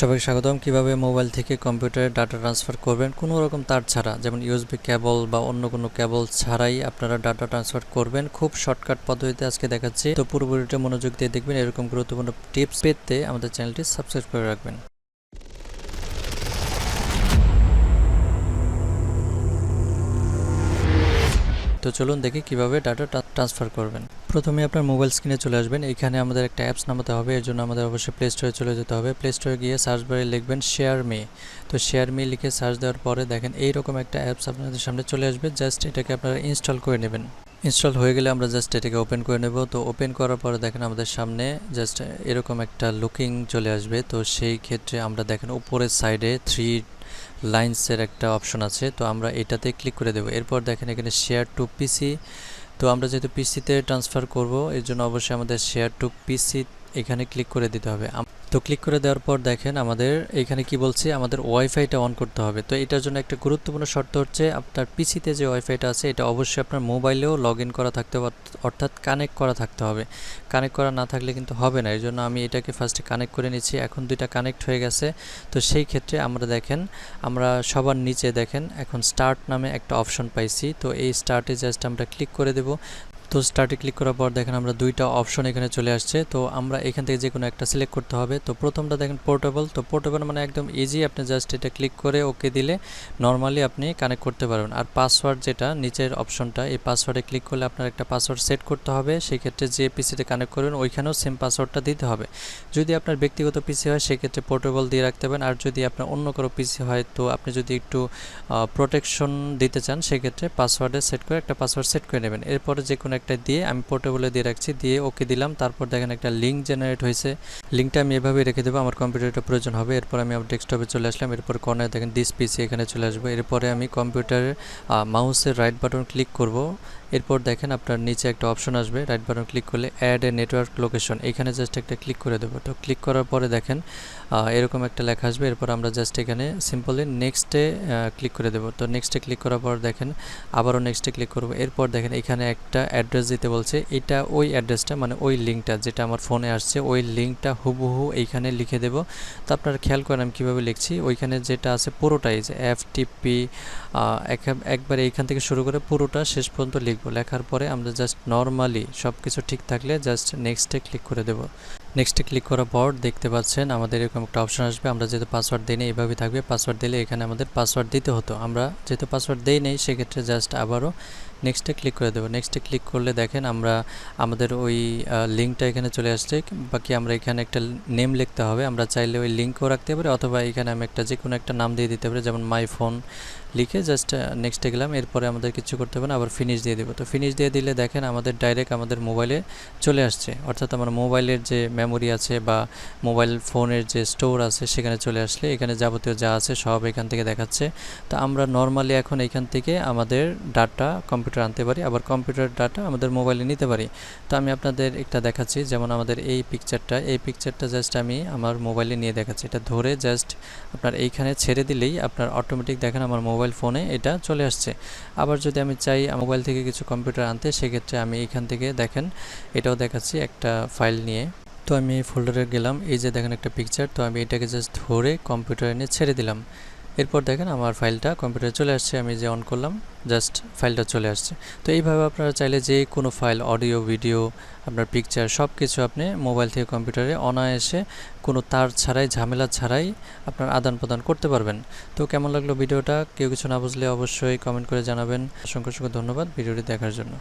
সবাই স্বাগতম। কীভাবে মোবাইল থেকে কম্পিউটারে ডাটা ট্রান্সফার করবেন? কোনো রকম তার ছাড়া, যেমন ইউএসবি কেবল বা অন্য কোনো কেবল ছাড়াই আপনারা ডাটা ট্রান্সফার করবেন। খুব শর্টকাট পদ্ধতিতে আজকে দেখাচ্ছি। তো পুরোপুরিটা মনোযোগ দিয়ে দেখবেন এরকম গুরুত্বপূর্ণ টিপস পেতে আমাদের চ্যানেলটি সাবস্ক্রাইব করে রাখবেন। তো চলুন দেখি কীভাবে ডাটা ট্রান্সফার করবেন। প্রথমে আপনার মোবাইল স্ক্রিনে চলে আসবেন। এখানে আমাদের একটা অ্যাপস নামাতে হবে। এর জন্য আমাদের অবশ্যই প্লে স্টোরে চলে যেতে হবে। প্লে স্টোরে গিয়ে সার্চ বারে লিখবেন শেয়ার মি তো শেয়ার মি লিখে সার্চ দেওয়ার পরে দেখেন, এইরকম একটা অ্যাপস আপনাদের সামনে চলে আসবে। জাস্ট এটাকে আপনারা ইনস্টল করে নেবেন। ইনস্টল হয়ে গেলে আমরা জাস্ট এটাকে ওপেন করে নেব। তো ওপেন করার পরে দেখেন আমাদের সামনে জাস্ট এরকম একটা লুকিং চলে আসবে। তো সেই ক্ষেত্রে আমরা দেখেন উপরের সাইডে থ্রি লাইন্সের একটা অপশন আছে। তো আমরা এটাতে ক্লিক করে দেবো। এরপর দেখেন এখানে শেয়ার টু পিসি তো আমরা যেহেতু পিসিতে ট্রান্সফার করব, এর জন্য অবশ্যই আমাদের শেয়ার টু পিসি এখানে ক্লিক করে দিতে হবে। তো ক্লিক করে দেওয়ার পর দেখেন আমাদের এখানে কি বলছে, আমাদের ওয়াইফাইটা অন করতে হবে। তো এটার জন্য একটা গুরুত্বপূর্ণ শর্ত হচ্ছে আপনার পিসিতে যে ওয়াইফাইটা আছে, এটা অবশ্যই আপনার মোবাইলেও লগ ইন করা থাকতে অর্থাৎ কানেক্ট করা থাকতে হবে। কানেক্ট করা না থাকলে কিন্তু হবে না এই জন্য আমি এটাকে ফার্স্টে কানেক্ট করে নিচ্ছি। এখন দুইটা কানেক্ট হয়ে গেছে। তো সেই ক্ষেত্রে আমরা দেখেন, আমরা সবার নিচে দেখেন, এখন স্টার্ট নামে একটা অপশন পাইছি। তো এই স্টার্টে জাস্ট আমরা ক্লিক করে দেব। তো স্টার্টে ক্লিক করার পর দেখেন আমরা দুইটা অপশন এখানে চলে আসছে। তো আমরা এখান থেকে যে কোনো একটা সিলেক্ট করতে হবে। তো প্রথমটা দেখেন পোর্টেবল তো পোর্টেবল মানে একদম ইজি আপনি জাস্ট এটা ক্লিক করে ওকে দিলে নর্মালি আপনি কানেক্ট করতে পারবেন। আর পাসওয়ার্ড যেটা, নিচের অপশনটা এই পাসওয়ার্ডে ক্লিক করলে আপনার একটা পাসওয়ার্ড সেট করতে হবে। সেই ক্ষেত্রে যে পিসিতে কানেক্ট করবেন, ওইখানেও সেম পাসওয়ার্ডটা দিতে হবে। যদি আপনার ব্যক্তিগত পিসি হয়, সেক্ষেত্রে পোর্টেবল দিয়ে রাখতে হবে আর যদি আপনার অন্য কারও পিসি হয়, তো আপনি যদি একটু প্রোটেকশন দিতে চান, সেক্ষেত্রে পাসওয়ার্ডে সেট করে একটা পাসওয়ার্ড সেট করে নেবেন। এরপরে যে কোনো একটা দিয়ে আমি পোর্টেবলে দিয়ে রাখছি, দিয়ে ওকে দিলাম। তারপর দেখেন একটা লিঙ্ক জেনারেট হয়েছে। লিঙ্কটা আমি এভাবে রেখে দেবো, আমার কম্পিউটারটা প্রয়োজন হবে। এরপর আমি আমার ডেস্কটপে চলে আসলাম। এরপর কর্নারে দেখেন দিস পিসি এখানে চলে আসব। এরপরে আমি কম্পিউটারের মাউসের রাইট বাটন ক্লিক করব। এরপর দেখেন আপনার নিচে একটা অপশন আসবে রাইট বাটন ক্লিক করলে অ্যাড এ নেটওয়ার্ক লোকেশন এখানে জাস্ট একটা ক্লিক করে দেবো। তো ক্লিক করার পরে দেখেন এরকম একটা লেখা আসবে। এরপর আমরা জাস্ট এখানে সিম্পলি নেক্সটে ক্লিক করে দেবো। তো নেক্সটে ক্লিক করার পর দেখেন, আবারও নেক্সটে ক্লিক করব। এরপর দেখেন এখানে একটা অ্যাড্রেস দিতে বলছে, এটা ওই অ্যাড্রেসটা মানে ওই লিঙ্কটা যেটা আমার ফোনে আসছে, ওই লিঙ্কটা হুবহু এইখানে লিখে দেবো। তো আপনারা খেয়াল করেন আমি কীভাবে লিখছি। ওইখানে যেটা আছে পুরোটাই যে এফ টিপি একবার এইখান থেকে শুরু করে পুরোটা শেষ পর্যন্ত লিখব। লেখার পরে আমরা জাস্ট নর্মালি সব কিছু ঠিক থাকলে জাস্ট নেক্সটে ক্লিক করে দেবো। নেক্সটে ক্লিক করার পর দেখতে পাচ্ছেন আমাদের এরকম একটা অপশন আসবে। আমরা যেহেতু পাসওয়ার্ড দিই নেই এইভাবে থাকবে। পাসওয়ার্ড দিলে এখানে আমাদের পাসওয়ার্ড দিতে হতো। আমরা যেহেতু পাসওয়ার্ড দেই নেই, সেক্ষেত্রে জাস্ট আবারও নেক্সটে ক্লিক করে দেবো। নেক্সটে ক্লিক করলে দেখেন আমরা আমাদের ওই লিঙ্কটা এখানে চলে আসছে। বাকি আমরা এখানে একটা নেম লিখতে হবে। আমরা চাইলে ওই লিঙ্কও রাখতে পারি অথবা এখানে আমি একটা যে কোনো একটা নাম দিয়ে দিতে পারি। যেমন মাই ফোন লিখে জাস্ট নেক্সটে গেলাম। এরপরে আমাদের কিছু করতে হবে না, আবার ফিনিশ দিয়ে দেবো। তো ফিনিশ দিয়ে দিলে দেখেন আমাদের ডাইরেক্ট আমাদের মোবাইলে চলে আসছে। অর্থাৎ আমার মোবাইলের যে মেমোরি আছে বা মোবাইল ফোনের যে স্টোর আছে, সেখানে চলে আসলে। এখানে যাবতীয় যা আছে সব এখান থেকে দেখাচ্ছে। তো আমরা নর্মালি এখন এখান থেকে আমাদের ডাটা কম্পিউটার আনতে পারি, আবার কম্পিউটার ডাটা আমাদের মোবাইলে নিতে পারি। তো আমি আপনাদের একটা দেখাচ্ছি, যেমন আমাদের এই পিকচারটা এই পিকচারটা জাস্ট আমি আমার মোবাইলে নিয়ে দেখাচ্ছি। এটা ধরে জাস্ট আপনার এইখানে ছেড়ে দিলেই আপনার অটোমেটিক দেখেন আমার মোবাইল ফোনে এটা চলে আসছে। আবার যদি আমি চাই মোবাইল থেকে কিছু কম্পিউটার আনতে, সেক্ষেত্রে আমি এখান থেকে দেখেন, এটাও দেখাচ্ছি একটা ফাইল নিয়ে। তো আমি এই ফোল্ডারে গেলাম, এই যে দেখেন একটা পিকচার তো আমি এটাকে জাস্ট ধরে কম্পিউটার এনে ছেড়ে দিলাম। এরপর দেখেন আমার ফাইলটা কম্পিউটারে চলে আসছে, আমি যে অন করলাম জাস্ট ফাইলটা চলে আসছে। তো এইভাবে আপনারা চাইলে যে কোনো ফাইল অডিও ভিডিও আপনার পিকচার সব কিছু আপনি মোবাইল থেকে কম্পিউটারে অনায়াসে কোনো তার ছাড়াই, ঝামেলা ছাড়াই আপনার আদান প্রদান করতে পারবেন। তো কেমন লাগল ভিডিওটা? কেউ কিছু না বুঝলে অবশ্যই কমেন্ট করে জানাবেন। অসংখ্য অসংখ্য ধন্যবাদ ভিডিওটি দেখার জন্য।